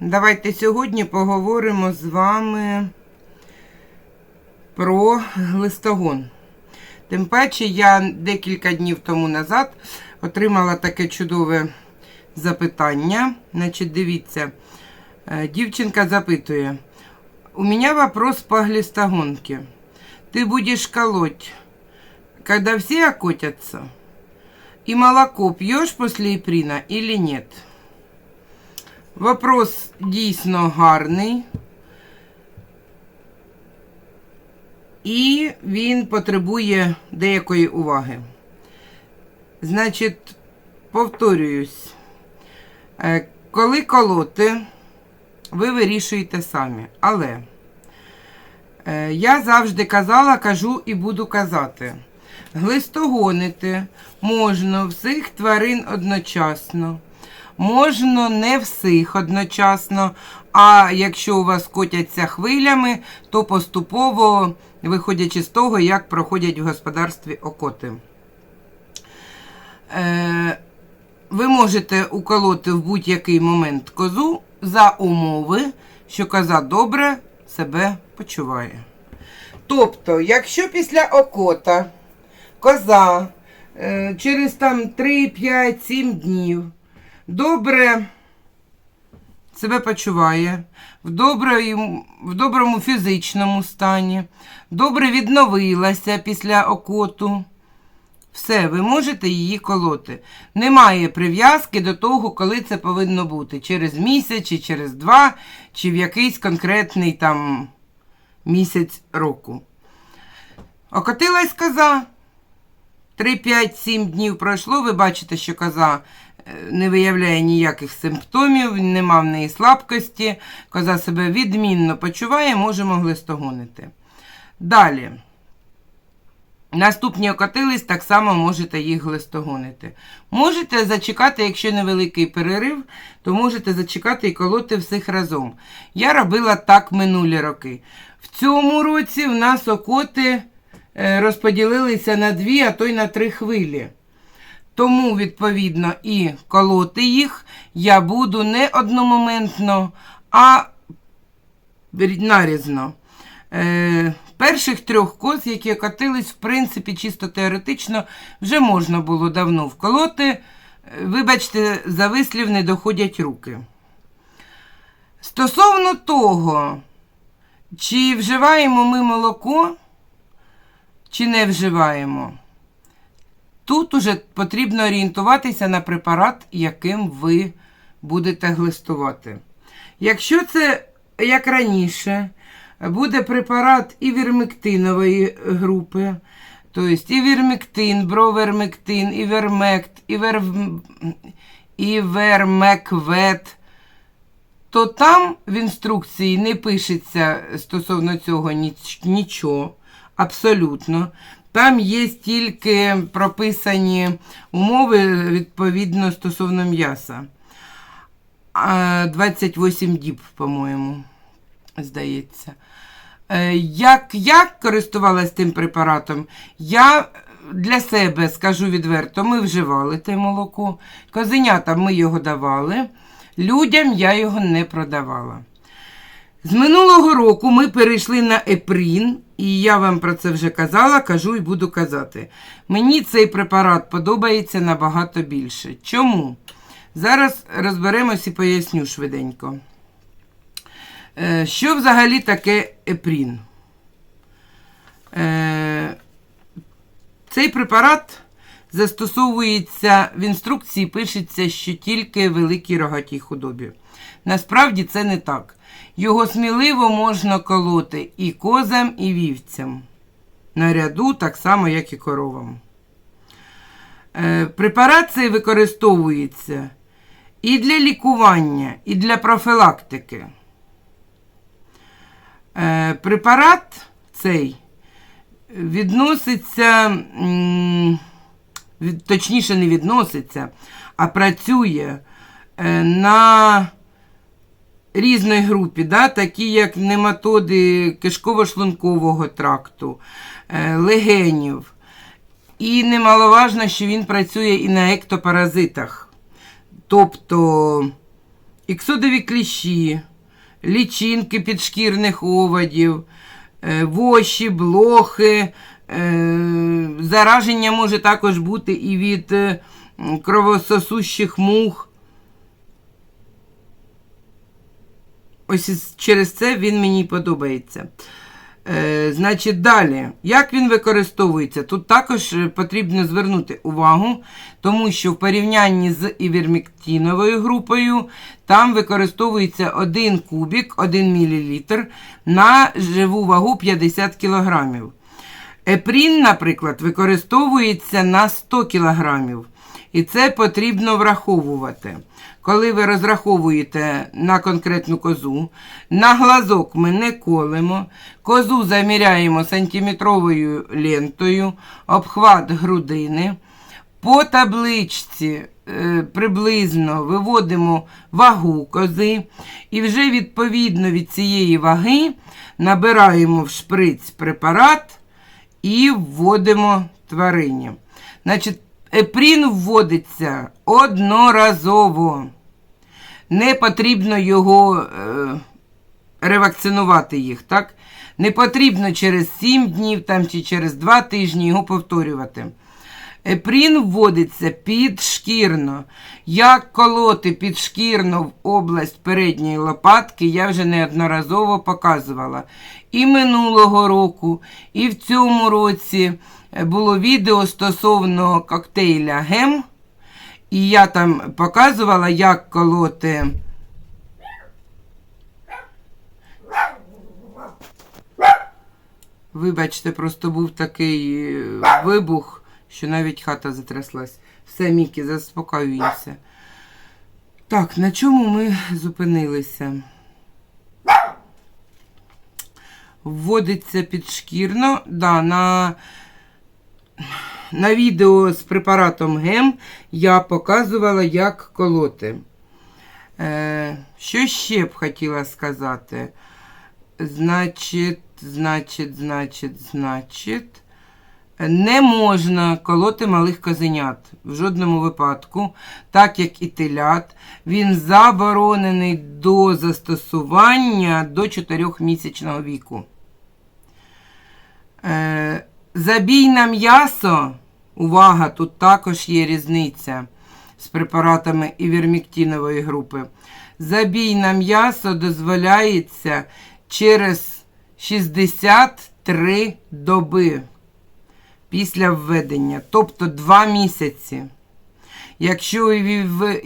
Давайте сьогодні поговоримо з вами про глистогон. Тим паче, я декілька днів тому назад отримала таке чудове запитання. Значить, дивіться, дівчинка запитує: У мене вопрос по глистогонке. Ты будешь колоть, когда все окотятся? И молоко пьешь после иприна или нет? Вопрос дійсно гарний. І він потребує деякої уваги. Значить, повторююсь, е, коли колоти, ви вирішуєте самі. Але е, я завжди казала, кажу і буду казати. Глистогонити можна всіх тварин одночасно. Можна не всіх одночасно, а якщо у вас котяться хвилями, то поступово, виходячи з того, як проходять в господарстві окоти. Е, ви можете уколоти в будь-який момент козу за умови, що коза добре себе почуває. Тобто, якщо після окота коза е, через там 3, 5, 7 днів добре себе почуває, в, доброму, в доброму фізичному стані, добре відновилася після окоту. Все, ви можете її колоти. Немає прив'язки до того, коли це повинно бути. Через місяць, чи через два, чи в якийсь конкретний там місяць року. Окотилась коза. 3-5-7 днів пройшло, ви бачите, що коза е, не виявляє ніяких симптомів, нема в неї слабкості, коза себе відмінно почуває, можемо глистогонити. Далі. Наступні окотились, так само можете їх глистогонити. Можете зачекати, якщо невеликий перерив, то можете зачекати і колоти всіх разом. Я робила так минулі роки. В цьому році в нас окоти е, розподілилися на дві, а то й на три хвилі. Тому, відповідно, і колоти їх я буду не одномоментно, а нарізно. Перших трьох коз, які катились, в принципі, чисто теоретично, вже можна було давно вколоти. Е, Вибачте, за вислів не доходять руки. Стосовно того, чи вживаємо ми молоко, чи не вживаємо, тут уже потрібно орієнтуватися на препарат, яким ви будете глистувати. Якщо це, як раніше, буде препарат івермектинової групи, тобто івермектин, бровермектин, івермект, івер... івермеквет, то там в інструкції не пишеться стосовно цього ніч- нічого, абсолютно. Там є тільки прописані умови відповідно стосовно м'яса. 28 діб, по-моєму, здається. Е, Як я користувалась тим препаратом, я для себе скажу відверто, ми вживали те молоко. Козенятам ми його давали, людям я його не продавала. З минулого року ми перейшли на епрін, і я вам про це вже казала, кажу і буду казати. Мені цей препарат подобається набагато більше. Чому? Зараз розберемось і поясню швиденько. Е, Що взагалі таке епрін? Е, Цей препарат застосовується в інструкції, пишеться, що тільки великій рогатій худобі. Насправді це не так. Його сміливо можна колоти і козам, і вівцям. Наряду, так само, як і коровам. Е, Препарат цей використовується і для лікування, і для профілактики. Е, Препарат цей відноситься, точніше, не відноситься, а працює е, на різної групі, да, такі як нематоди кишково-шлункового тракту, е, легенів. І немаловажно, що він працює і на ектопаразитах. Тобто іксодові кліщі, лічинки підшкірних оводів, е, воші, блохи. е, Зараження може також бути і від е, кровососущих мух. Ось через це він мені подобається. Е, значить, далі, як він використовується? Тут також е, потрібно звернути увагу, тому що в порівнянні з івермектиновою групою там використовується 1 кубік, 1 мл на живу вагу 50 кг. Епрін, наприклад, використовується на 100 кг. І це потрібно враховувати. Коли ви розраховуєте на конкретну козу, на глазок ми не колемо, козу заміряємо сантиметровою лентою, обхват грудини. По табличці е, приблизно виводимо вагу кози, і вже відповідно від цієї ваги набираємо в шприць препарат і вводимо тварині. Значить, епрін вводиться одноразово. Не потрібно його е, ревакцинувати їх, так? Не потрібно через 7 днів там, чи через 2 тижні його повторювати. Епрін вводиться підшкірно. Як колоти підшкірно в область передньої лопатки, я вже неодноразово показувала. І минулого року, і в цьому році було відео стосовно коктейля Гем. І я там показувала, як колоти. Вибачте, просто був такий е, вибух, що навіть хата затряслась. Все, Мікі, заспокоюйся. Так, на чому ми зупинилися? Вводиться підшкірно. Да, на, на відео з препаратом ГЕМ я показувала, як колоти. Е, що ще б хотіла сказати? Значить, значить, значить, значить. Не можна колоти малих козенят в жодному випадку, так як і телят. Він заборонений до застосування до 4-місячного віку. Забій на м'ясо. Увага, тут також є різниця з препаратами івермектинової групи. Забій на м'ясо дозволяється через 63 доби після введення, тобто 2 місяці. Якщо в ів-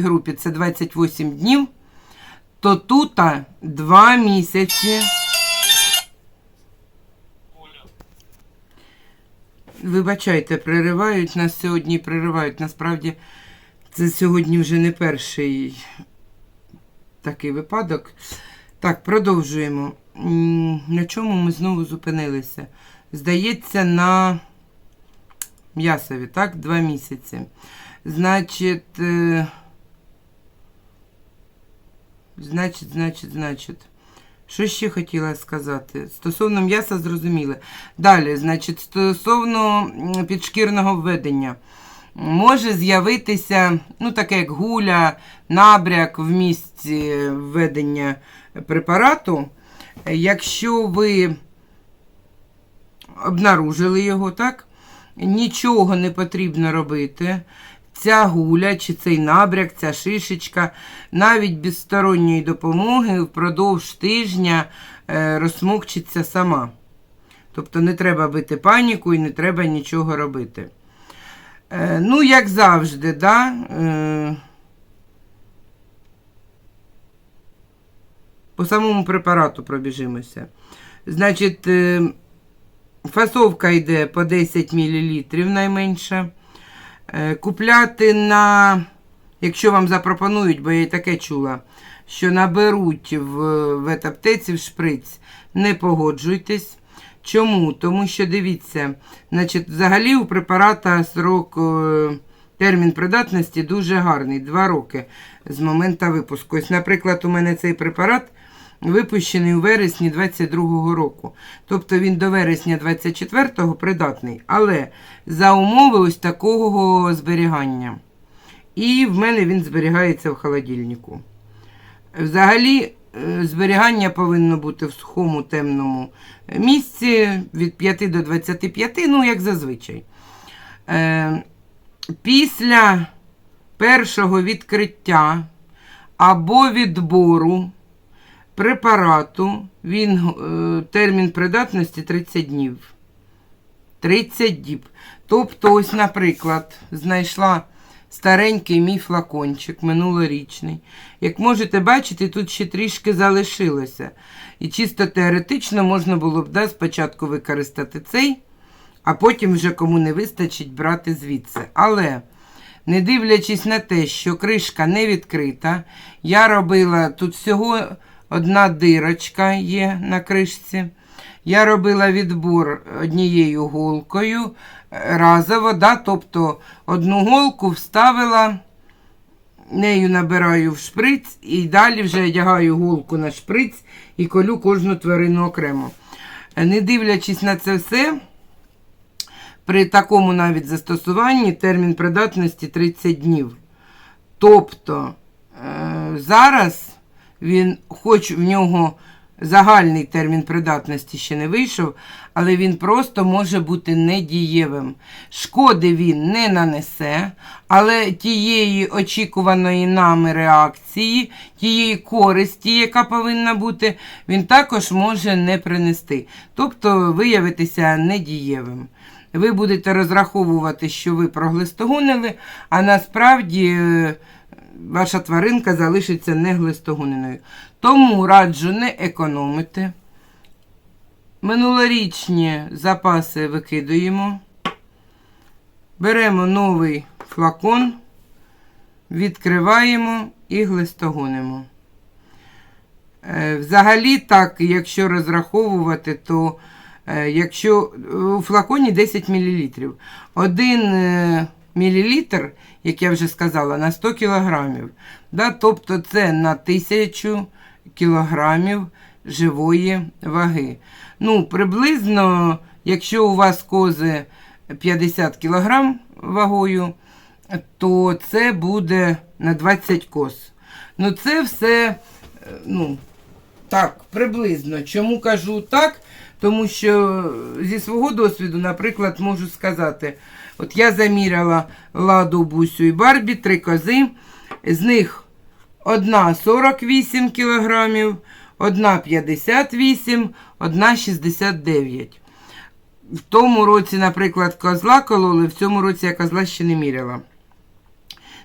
групі це 28 днів, то тут 2 місяці. Вибачайте, приривають нас сьогодні, приривають. Насправді, це сьогодні вже не перший такий випадок. Так, продовжуємо. На чому ми знову зупинилися? Здається, на м'ясові, так? Два місяці. Значить, е, значить, значить, значить. Що ще хотіла сказати? Стосовно м'яса зрозуміли. Далі, значить, стосовно підшкірного введення. Може з'явитися, ну, таке як гуля, набряк в місці введення препарату. Якщо ви обнаружили його, так? Нічого не потрібно робити. Ця гуля чи цей набряк, ця шишечка, навіть без сторонньої допомоги впродовж тижня е, розсмокчиться сама. Тобто не треба бити паніку і не треба нічого робити. Е, ну, як завжди, да? Е, по самому препарату пробіжимося. Значить, фасовка йде по 10 мл найменше. Е, Купляти на, якщо вам запропонують, бо я і таке чула, що наберуть в ветаптеці в шприць, не погоджуйтесь. Чому? Тому що дивіться, значить, взагалі у препарата срок е, термін придатності дуже гарний 2 роки з моменту випуску. Ось, наприклад, у мене цей препарат випущений у вересні 22-го року. Тобто він до вересня 24-го придатний, але за умови ось такого зберігання. І в мене він зберігається в холодильнику. Взагалі, е, зберігання повинно бути в сухому темному місці від 5 до 25, ну, як зазвичай. Е, Після першого відкриття або відбору препарату він, е, термін придатності 30 днів. 30 діб. Тобто, ось, наприклад, знайшла старенький мій флакончик минулорічний. Як можете бачити, тут ще трішки залишилося. І чисто теоретично можна було б да, спочатку використати цей, а потім вже кому не вистачить брати звідси. Але, не дивлячись на те, що кришка не відкрита, я робила тут всього одна дирочка є на кришці. Я робила відбор однією голкою е, разово, да, тобто одну голку вставила, нею набираю в шприц і далі вже одягаю голку на шприц і колю кожну тварину окремо. Е, Не дивлячись на це все, при такому навіть застосуванні термін придатності 30 днів. Тобто е, зараз він, хоч в нього загальний термін придатності ще не вийшов, але він просто може бути недієвим. Шкоди він не нанесе, але тієї очікуваної нами реакції, тієї користі, яка повинна бути, він також може не принести. Тобто виявитися недієвим. Ви будете розраховувати, що ви проглистогонили, а насправді е, ваша тваринка залишиться не глистогоненою. Тому раджу не економити. Минулорічні запаси викидуємо. Беремо новий флакон, відкриваємо і глистогонимо. Е, Взагалі, так, якщо розраховувати, то е, якщо у флаконі 10 мл, 1 мл, як я вже сказала, на 100 кг. Да, тобто це на 1000 кілограмів живої ваги. Ну, приблизно, якщо у вас кози 50 кг вагою, то це буде на 20 коз. Ну, це все, е, ну, так, приблизно. Чому кажу так? Тому що зі свого досвіду, наприклад, можу сказати, от я заміряла ладу, бусю і барбі, три кози, з них одна 48 кілограмів, одна 58, одна 69. В тому році, наприклад, козла кололи, в цьому році я козла ще не міряла.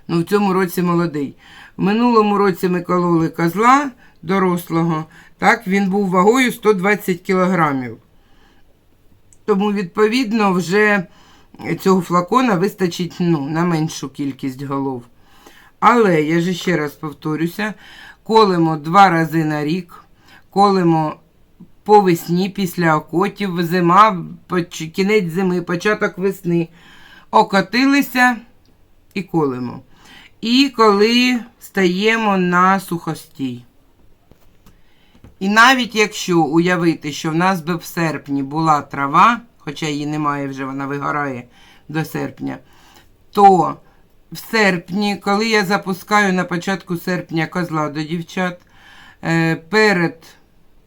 Ну, в цьому році молодий. В минулому році ми кололи козла дорослого, так, він був вагою 120 кілограмів. Тому, відповідно, вже цього флакона вистачить ну, на меншу кількість голов. Але, я ж ще раз повторюся, колемо два рази на рік, колемо по весні після окотів, зима, кінець зими, початок весни. Окотилися і колемо. І коли стаємо на сухостій. І навіть якщо уявити, що в нас би в серпні була трава, хоча її немає вже, вона вигорає до серпня, то в серпні, коли я запускаю на початку серпня козла до дівчат, е, перед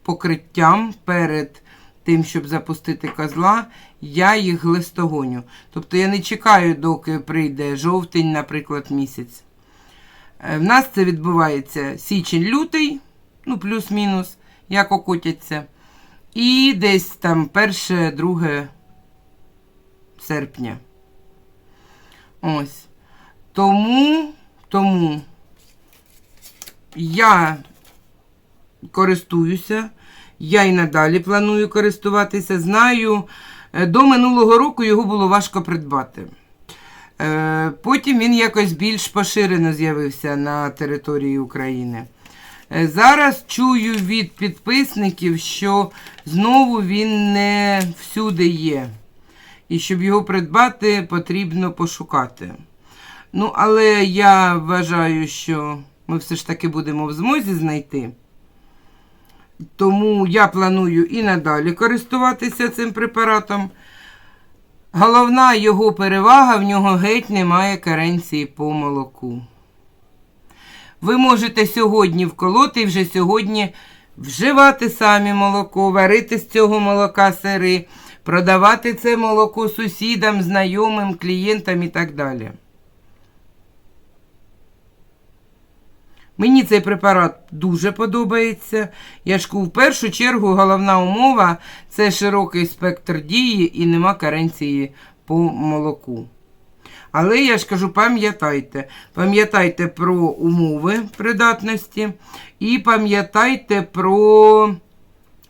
покриттям, перед тим, щоб запустити козла, я їх глистогоню. Тобто я не чекаю, доки прийде жовтень, наприклад, місяць. Е, В нас це відбувається січень-лютий, ну, плюс-мінус, як окотяться. І десь там перше, друге серпня. Ось. Тому, тому я користуюся, я і надалі планую користуватися. Знаю, е, до минулого року його було важко придбати. Е, Потім він якось більш поширено з'явився на території України. Е, Зараз чую від підписників, що знову він не всюди є. І щоб його придбати, потрібно пошукати. Ну, але я вважаю, що ми все ж таки будемо в змозі знайти. Тому я планую і надалі користуватися цим препаратом. Головна його перевага в нього геть немає каренції по молоку. Ви можете сьогодні вколоти і вже сьогодні вживати самі молоко, варити з цього молока сири, продавати це молоко сусідам, знайомим, клієнтам і так далі. Мені цей препарат дуже подобається. Я ж в першу чергу головна умова це широкий спектр дії і нема каренції по молоку. Але я ж кажу, пам'ятайте, пам'ятайте про умови придатності і пам'ятайте про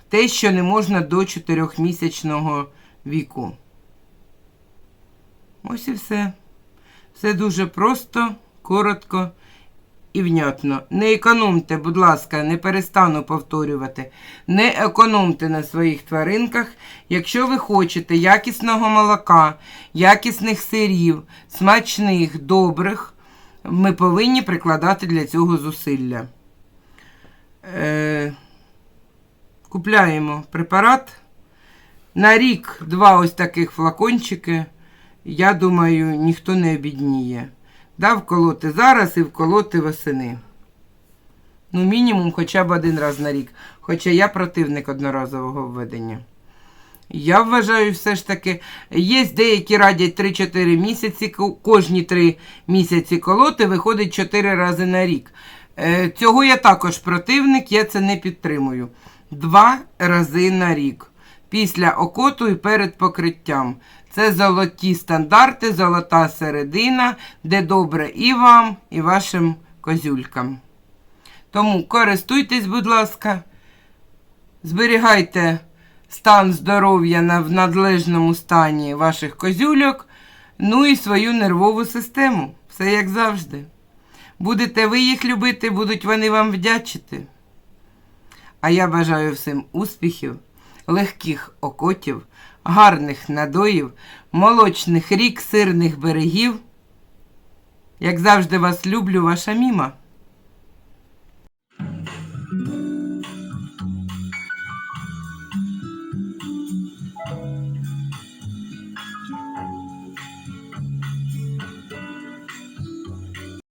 те, що не можна до 4-місячного віку. Ось і все. Все дуже просто, коротко і внятно. Не економте, будь ласка, не перестану повторювати. Не економте на своїх тваринках, якщо ви хочете якісного молока, якісних сирів, смачних, добрих, ми повинні прикладати для цього зусилля. Е, купляємо препарат. На рік два ось таких флакончики. Я думаю, ніхто не обідніє. Да, вколоти зараз і вколоти восени. Ну, мінімум хоча б один раз на рік. Хоча я противник одноразового введення. Я вважаю, все ж таки, є деякі радять 3-4 місяці, кожні 3 місяці колоти виходить 4 рази на рік. Е, Цього я також противник, я це не підтримую. Два рази на рік. Після окоту і перед покриттям. Це золоті стандарти, золота середина, де добре і вам, і вашим козюлькам. Тому користуйтесь, будь ласка, зберігайте стан здоров'я в надлежному стані ваших козюльок, ну і свою нервову систему. Все як завжди. Будете ви їх любити, будуть вони вам вдячити. А я бажаю всім успіхів, легких окотів, гарних надоїв, молочних рік, сирних берегів. Як завжди вас люблю, ваша міма.